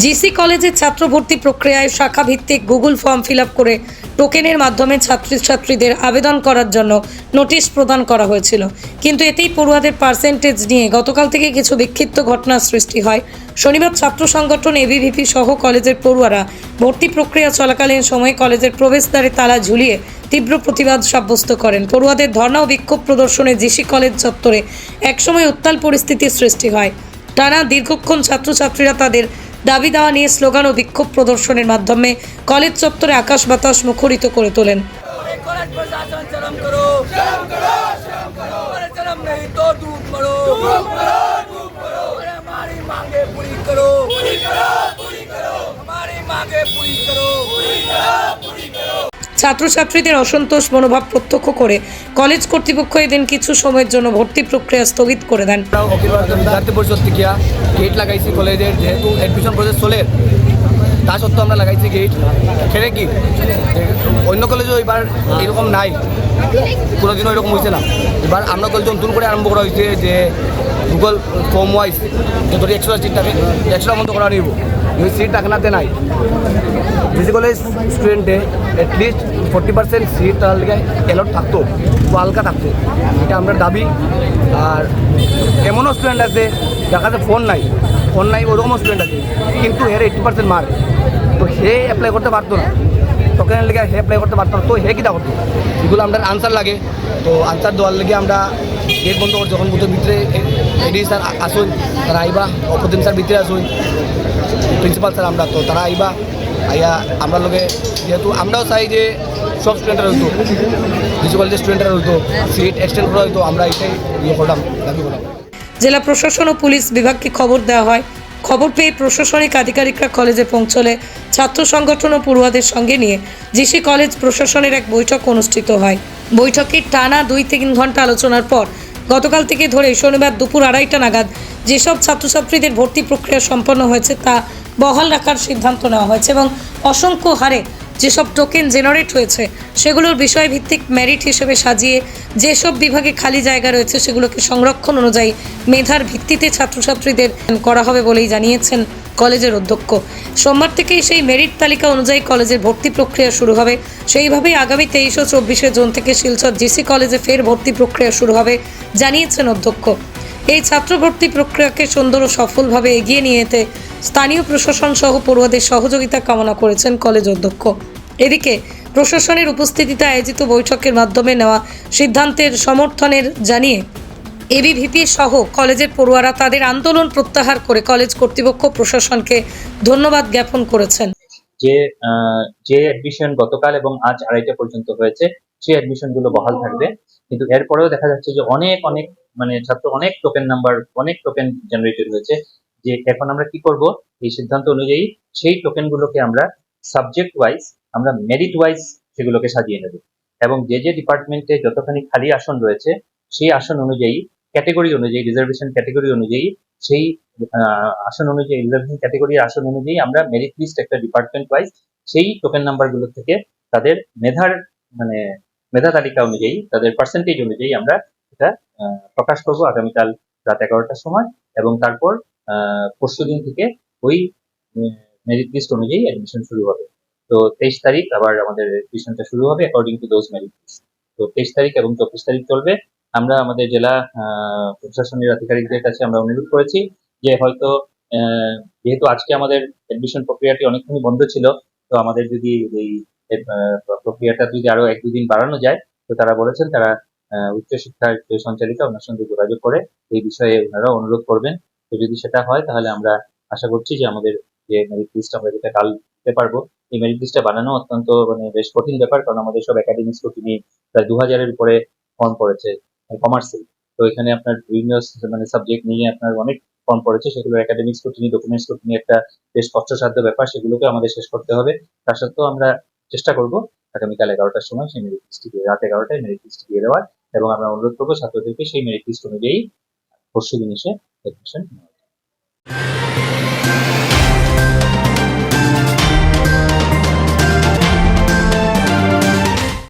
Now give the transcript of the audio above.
GC কলেজের ছাত্র ভর্তি প্রক্রিয়ায় শাখা ভিত্তিক গুগল ফর্ম ফিল করে টোকেনের মাধ্যমে ছাত্রছাত্রীদের আবেদন করার জন্য নোটিশ প্রদান করা হয়েছিল। কিন্তু এতেই পড়ুয়াদের পার্সেন্টেজ নিয়ে গতকাল থেকে কিছু বিক্ষিপ্ত ঘটনার সৃষ্টি হয়। শনিবার ছাত্র সংগঠন এবিভিপি সহ কলেজের পড়ুয়ারা ভর্তি প্রক্রিয়া চলাকালীন সময়ে কলেজের প্রবেশদ্বারে তালা ঝুলিয়ে তীব্র প্রতিবাদ সাব্যস্ত করেন। পড়ুয়াদের ধর্ণা ও বিক্ষোভ প্রদর্শনে জিসি কলেজ চত্বরে একসময় উত্তাল পরিস্থিতির সৃষ্টি হয়। টানা দীর্ঘক্ষণ ছাত্রছাত্রীরা তাদের দাবি দাওয়া নিয়ে স্লোগান ও বিক্ষোভ প্রদর্শনের মাধ্যমে কলেজ চত্বরে আকাশ বাতাস মুখরিত করে তোলেন कॉलेज प्रशासन शर्म ছাত্রছাত্রীদের অসন্তোষ মনোভাব প্রত্যক্ষ করে কলেজ কর্তৃপক্ষ এদিন কিছু সময়ের জন্য ভর্তি প্রক্রিয়া স্থগিত করে দেন। গেট লাগাইছি কলেজের, যেহেতু এডমিশন প্রসেস চলে, তা সত্ত্বেও আমরা লাগাইছি গেট সেটা কি? অন্য কলেজেও এবার এরকম নাই। কোনোদিনও এরকম হয়েছে না। এবার আমরা কলেজ নতুন করে আরম্ভ করা হয়েছে যে গুগল ফর্ম ওয়াইজ যতটি একশোটা সিট থাকে একশোটা মতো করা নিব। সিট রাখনাতে নাই। BC college স্টুডেন্টে at least forty percent seat তার লিগে এলট থাকতো হালকা থাকতো। এটা আমরা দাবি। আর এমনও স্টুডেন্ট আছে কাছে ফোন নাই। ফোন নাই, ওরকমও স্টুডেন্ট আছে। কিন্তু হের এইটটি পার্সেন্ট মার্ক তো হে অ্যাপ্লাই করতে পারতো না। টোকেনের লেগে হে অ্যাপ্লাই করতে পারতো তো হে কিটা করতো এগুলো আমরা আনসার লাগে। তো আনসার দেওয়ার লেগে আমরা গেট বন্ধ করছি। যখন বুঝতে ভিতরে এডি স্যার আসুন, তারা আইবা। অপদিন স্যার ভিতরে আসুন। প্রিন্সিপাল স্যার আমরা, তো তারা আইবা। আইয়া আমরা লোকে যেহেতু, আমরাও চাই যে সব স্টুডেন্টরা হইতো কিছু কলেজের স্টুডেন্টরা হইতো সিট এক্সটেন্ড করা হইতো আমরা এটাই ইয়ে করলাম, দাবি করলাম। জেলা প্রশাসন ও পুলিশ বিভাগকে খবর দেওয়া হয়, খবর পেয়ে প্রশাসনিক আধিকারিকরা কলেজে পৌঁছলে ছাত্র সংগঠন ও পড়ুয়াদের সঙ্গে নিয়ে জিসি কলেজ প্রশাসনের এক বৈঠক অনুষ্ঠিত হয়। বৈঠকে টানা দুই তিন ঘণ্টা আলোচনার পর গতকাল থেকে ধরে শনিবার দুপুর আড়াইটা নাগাদ যেসব ছাত্রছাত্রীদের ভর্তি প্রক্রিয়া সম্পন্ন হয়েছে তা বহাল রাখার সিদ্ধান্ত নেওয়া হয়েছে এবং অসংখ্য হারে যেসব টোকেন জেনারেট হয়েছে, সেগুলোর বিষয়ভিত্তিক মেরিট হিসেবে সাজিয়ে যেসব বিভাগে খালি জায়গা রয়েছে, সেগুলোকে সংরক্ষণ অনুযায়ী মেধার ভিত্তিতে ছাত্রছাত্রীদের করা হবে বলেই জানিয়েছেন কলেজের অধ্যক্ষ। সোমবার থেকেই সেই মেরিট তালিকা অনুযায়ী কলেজের ভর্তি প্রক্রিয়া শুরু হবে। সেইভাবেই আগামী তেইশ ও চব্বিশে জুন থেকে শিলচর জিসি কলেজে ফের ভর্তি প্রক্রিয়া শুরু হবে, জানিয়েছেন অধ্যক্ষ। এই ছাত্র ভর্তি প্রক্রিয়াকে সুন্দর ও সফলভাবে এগিয়ে নিয়ে যেতে স্থানীয় প্রশাসন সহ পড়ুয়াদের সহযোগিতা কামনা করেছেন কলেজ অধ্যক্ষ। এদিকে প্রশাসনের উপস্থিতিতে আয়োজিত বৈঠকের মাধ্যমে নেওয়া সিদ্ধান্তের সমর্থনের জানিয়ে এবিভিপি সহ কলেজের পড়ুয়ারা তাদের আন্দোলন প্রত্যাহার করে কলেজ কর্তৃপক্ষ প্রশাসনকে ধন্যবাদ জ্ঞাপন করেছেন। যে যে অ্যাডমিশন গতকাল এবং আজ আড়াইটা পর্যন্ত হয়েছে, সেই অ্যাডমিশনগুলো বহাল থাকবে। কিন্তু এরপরেও দেখা যাচ্ছে যে অনেক অনেক মানে ছাত্র অনেক টোকেন নাম্বার অনেক টোকেন জেনারেটেড হয়েছে, যে এখন আমরা কি করব? এই সিদ্ধান্ত অনুযায়ী সেই টোকেন গুলোকে আমরা সাবজেক্ট ওয়াইজ আমরা মেরিট ওয়াইজ সেগুলোকে সাজিয়ে নেব। এবং যে যে ডিপার্টমেন্টে যতখানি খালি আসন রয়েছে, সেই আসন অনুযায়ী ক্যাটেগরি অনুযায়ী রিজার্ভেশন ক্যাটেগরি অনুযায়ী সেই আসন অনুযায়ী রিজার্ভেশন ক্যাটেগরি আসন অনুযায়ী আমরা মেরিট লিস্ট একটা ডিপার্টমেন্ট ওয়াইজ সেই টোকেন নাম্বারগুলো থেকে তাদের মেধার মানে মেধা তালিকা অনুযায়ী, তাদের পার্সেন্টেজ অনুযায়ী আমরা এটা প্রকাশ করব আগামীকাল রাত এগারোটার সময় এবং তারপর পরশু দিন থেকে ওই মেরিট লিস্ট অনুযায়ী অ্যাডমিশন শুরু হবে। তো তেইশ তারিখ আবার আমাদের অ্যাডমিশনটা শুরু হবে according to those merit list তো তেইশ তারিখ এবং চব্বিশ তারিখ চলবে। আমরা আমাদের জেলা প্রশাসনের আধিকারিকদের কাছে আমরা অনুরোধ করেছি যে হয়তো যেহেতু আজকে আমাদের এডমিশন প্রক্রিয়াটি অনেকখানি বন্ধ ছিল, তো আমাদের যদি এই প্রক্রিয়াটা যদি আরও এক দুদিন বাড়ানো যায়, তো তারা বলেছেন তারা উচ্চশিক্ষার যে সঞ্চালিকা ওনার সঙ্গে যোগাযোগ করে এই বিষয়ে ওনারা অনুরোধ করবেন। তো যদি সেটা হয়, তাহলে আমরা আশা করছি যে আমাদের যে মেরিট লিস্ট আমরা যেটা কাল দিতে পারব, এই মেরিট লিস্টটা বানানো অত্যন্ত মানে বেশ কঠিন ব্যাপার, কারণ আমাদের সব একাডেমিক স্কুটিনি প্রায় দু হাজারের উপরে ফর্ম পড়েছে কমার্সে তো এখানে আপনার বিভিন্ন মানে সাবজেক্ট নিয়ে আপনার অনেক ফর্ম পড়েছে, সেগুলো একাডেমিক স্কুটিনি ডকুমেন্টস স্কুটিনি একটা বেশ কষ্টসাধ্য ব্যাপার, সেগুলোকে আমাদের শেষ করতে হবে। তার সত্ত্বেও আমরা চেষ্টা করব আগামীকাল এগারোটার সময় সেই মেরিট লিস্টটি দিয়ে রাত এগারোটায় মেরিট লিস্ট দিয়ে দেওয়ার। এবং আমরা অনুরোধ করব ছাত্রদেরকে সেই মেরিট লিস্ট অনুযায়ী পরশু দিন এসে অ্যাডমিশন নেওয়ার